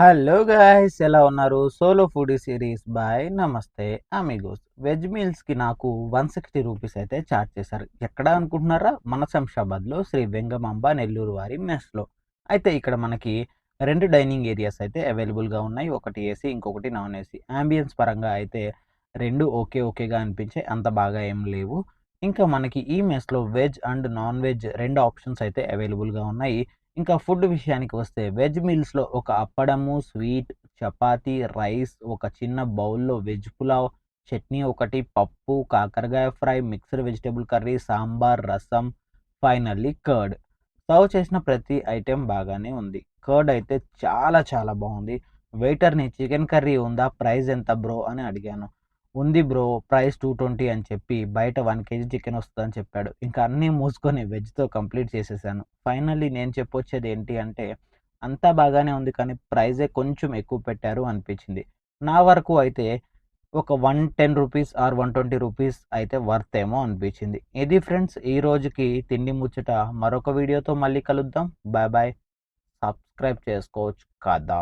Hello guys ఎలా ఉన్నారు? Solo food series by Namaste Amigos veg మీల్స్కి నాకు వన్ సిక్స్టీ రూపీస్ అయితే ఛార్జ్ చేశారు. ఎక్కడ అనుకుంటున్నారా? మన శంషాబాద్లో శ్రీ వెంగమాంబ నెల్లూరు వారి మెస్లో. అయితే ఇక్కడ మనకి రెండు డైనింగ్ ఏరియాస్ అయితే అవైలబుల్గా ఉన్నాయి. ఒకటి ఏసీ ఇంకొకటి నాన్ ఏసీ. అంబియన్స్ పరంగా అయితే రెండు ఓకే ఓకేగా అనిపించే అంత బాగా ఏం లేవు. ఇంకా మనకి ఈ మెస్లో వెజ్ అండ్ నాన్ వెజ్ రెండు ఆప్షన్స్ అయితే అవైలబుల్గా ఉన్నాయి. ఇంకా ఫుడ్ విషయానికి వస్తే వెజ్ మీల్స్లో ఒక అప్పడము స్వీట్ చపాతీ రైస్ ఒక చిన్న బౌల్లో వెజ్ పులావ్ చట్నీ ఒకటి పప్పు కాకరకాయ fry mixed vegetable curry sambar rasam finally curd. Serve చేసిన ప్రతి ఐటెం బాగానే ఉంది. కర్డ్ అయితే చాలా చాలా బాగుంది. వెయిటర్ని చికెన్ కర్రీ ఉందా? ప్రైస్ ఎంత బ్రో అని అడిగాను. ఉంది బ్రో ప్రైస్ టూ ట్వంటీ అని చెప్పి బయట వన్ కేజీ చికెన్ వస్తుందని చెప్పాడు. ఇంకా అన్నీ మూసుకొని వెజ్తో కంప్లీట్ చేసేసాను. ఫైనల్లీ నేను చెప్పొచ్చేది ఏంటి అంటే అంతా బాగానే ఉంది కానీ ప్రైజే కొంచెం ఎక్కువ పెట్టారు అనిపించింది. నా వరకు అయితే ఒక one ten rupees or one twenty rupees అయితే వర్త్ ఏమో అనిపించింది. ఇది ఫ్రెండ్స్ ఈ రోజుకి తిండి ముచ్చట. మరొక వీడియోతో మళ్ళీ కలుద్దాం. Bye bye. సబ్స్క్రైబ్ చేసుకోవచ్చు కదా.